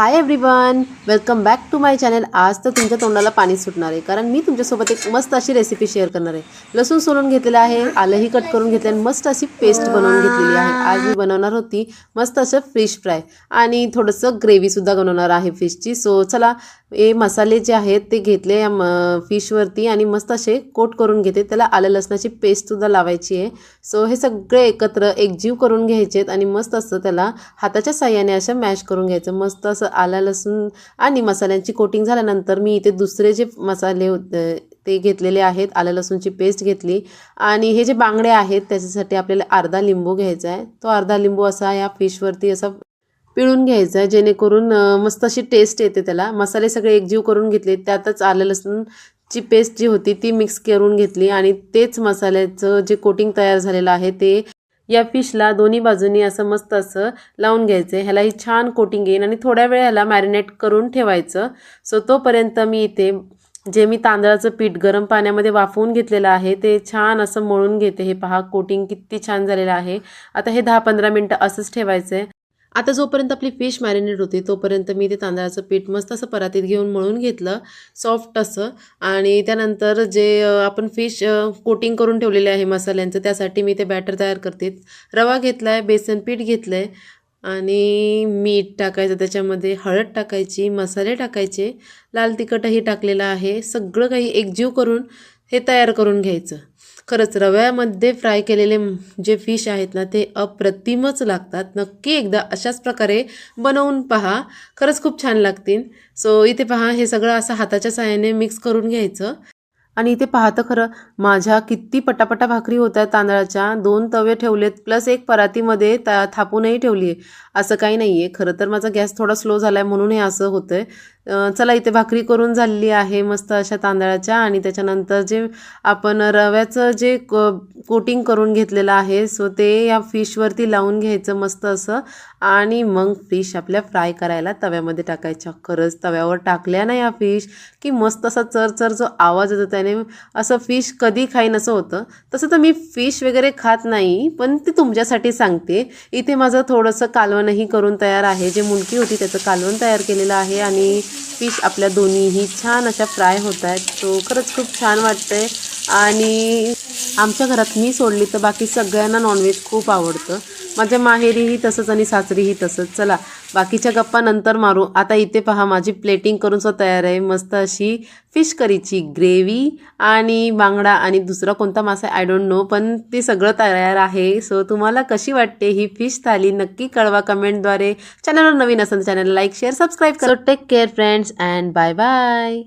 Hi everyone welcome back to my channel आज तर तुमच्या तोंडाला पाणी सुटणार आहे कारण मी तुमच्यासोबत एक मस्त अशी रेसिपी शेअर करणार आहे. लसूण सोलून घेतलेलं आहे आलंही कट करून घेतलं आणि मस्त अशी पेस्ट बनवून घेतलेली आहे. आज मी बनवणार होती मस्त असं फिश फ्राय आणि थोडंसं ग्रेव्हीसुद्धा बनवणार आहे फिशची सो चला हे मसाले जे आहेत ते घेतले या म फिशवरती आणि मस्त असे कोट करून घेते. त्याला आलं लसणाची पेस्टसुद्धा लावायची आहे. सो हे सगळे एकत्र एकजीव करून घ्यायचे आहेत आणि मस्त असं त्याला हाताच्या साह्याने असं मॅश करून घ्यायचं. मस्त असं आलं लसूण आणि मसाल्यांची कोटिंग झाल्यानंतर मी इथे दुसरे जे मसाले होते ते घेतलेले आहेत आलं लसूणची पेस्ट घेतली. आणि हे जे बांगडे आहेत त्याच्यासाठी आपल्याला अर्धा लिंबू घ्यायचा आहे. तो अर्धा लिंबू असा या फिशवरती असा पिळून घ्यायचा आहे जेणेकरून मस्त अशी टेस्ट येते त्याला. मसाले सगळे एकजीव करून घेतले त्यातच आलं लसूण ची पेस्ट जी होती ती मिक्स करून घेतली. आणि तेच मसाल्याचं जे कोटिंग तयार झालेलं आहे ते या फिशला दोन्ही बाजूनी असं मस्त असं लावून घ्यायचं. आहे ह्याला ही छान कोटिंग येईल आणि थोड्या वेळ ह्याला मॅरिनेट करून ठेवायचं. सो तोपर्यंत मी इथे जे मी तांदळाचं पीठ गरम पाण्यामध्ये वाफवून घेतलेलं आहे ते छान असं मळून घेते. हे पहा कोटिंग किती छान झालेलं आहे. आता हे दहा पंधरा मिनटं असंच ठेवायचं आहे आता जोपर्यंत आपली फिश मॅरिनेट होती तोपर्यंत मी ते तांदळाचं पीठ मस्त असं परातीत घेऊन मळून घेतलं सॉफ्ट असं. आणि त्यानंतर जे आपण फिश कोटिंग करून ठेवलेले आहे मसाल्यांचं त्यासाठी मी ते बॅटर तयार करते. रवा घेतला आहे बेसन पीठ घेतलं आहे आणि मीठ टाकायचं त्याच्यामध्ये हळद टाकायची मसाले टाकायचे लाल तिखटही टाकलेलं आहे सगळं काही एकजीव करून हे तयार करून घ्यायचं. खरंच रव्यामध्ये फ्राय केलेले जे फिश आहेत ना ते अप्रतिमच लागतात. नक्की एकदा अशाच प्रकारे बनवून पहा. खरंच खूप छान लागतील. सो इथे पहा हे सगळं असं हाताच्या साह्याने मिक्स करून घ्यायचं. आणि इथे पाहतं खरं माझ्या किती पटापटा भाकरी होत आहेत तांदळाच्या. दोन तवे ठेवलेत प्लस एक परातीमध्ये ता थापूनही ठेवली आहे असं काही नाही आहे खरं तर माझा गॅस थोडा स्लो झाला आहे म्हणून हे असं होतं आहे चला इथे भाकरी करून झालेली आहे मस्त अशा तांदळाच्या. आणि त्याच्यानंतर जे आपण रव्याचं जे कोटिंग करून घेतलेलं आहे सो ते या फिशवरती लावून घ्यायचं मस्त असं. आणि मग फिश आपल्या फ्राय करायला तव्यामध्ये टाकायच्या. खरंच तव्यावर टाकल्या ना या फिश की मस्त असा चरचर जो आवाज येतो त्याने. असं फिश कधी खाईन असं होतं. तसं तर मी फिश वगैरे खात नाही पण ते तुमच्यासाठी सांगते. इथे माझं थोडंसं कालवणही करून तयार आहे. जे मुलकी होती त्याचं कालवण तयार केलेलं आहे. आणि फिश आपल्या दोन्हीही छान अशा फ्राय होत आहेत. तो खरंच खूप छान वाटतंय. आणि आमच्या घरात मी सोडली तर बाकी सगळ्यांना नॉनव्हेज खूप आवडतं. माझ्या माहेरीही तसंच आणि सासरीही तसंच. चला बाकीच्या गप्पा नंतर मारू. आता इथे पहा माझी प्लेटिंग करून सो तयार आहे. मस्त अशी फिश करीची ग्रेव्ही आणि बांगडा आणि दुसरा कोणता मासा आय डोंट नो पण ते सगळं तयार आहे. सो तुम्हाला कशी वाटते ही फिश थाली? नक्की कळवा कमेंटद्वारे. चॅनलवर नवीन असेल चॅनल लाईक शेअर सबस्क्राईब करा. Take care friends and bye bye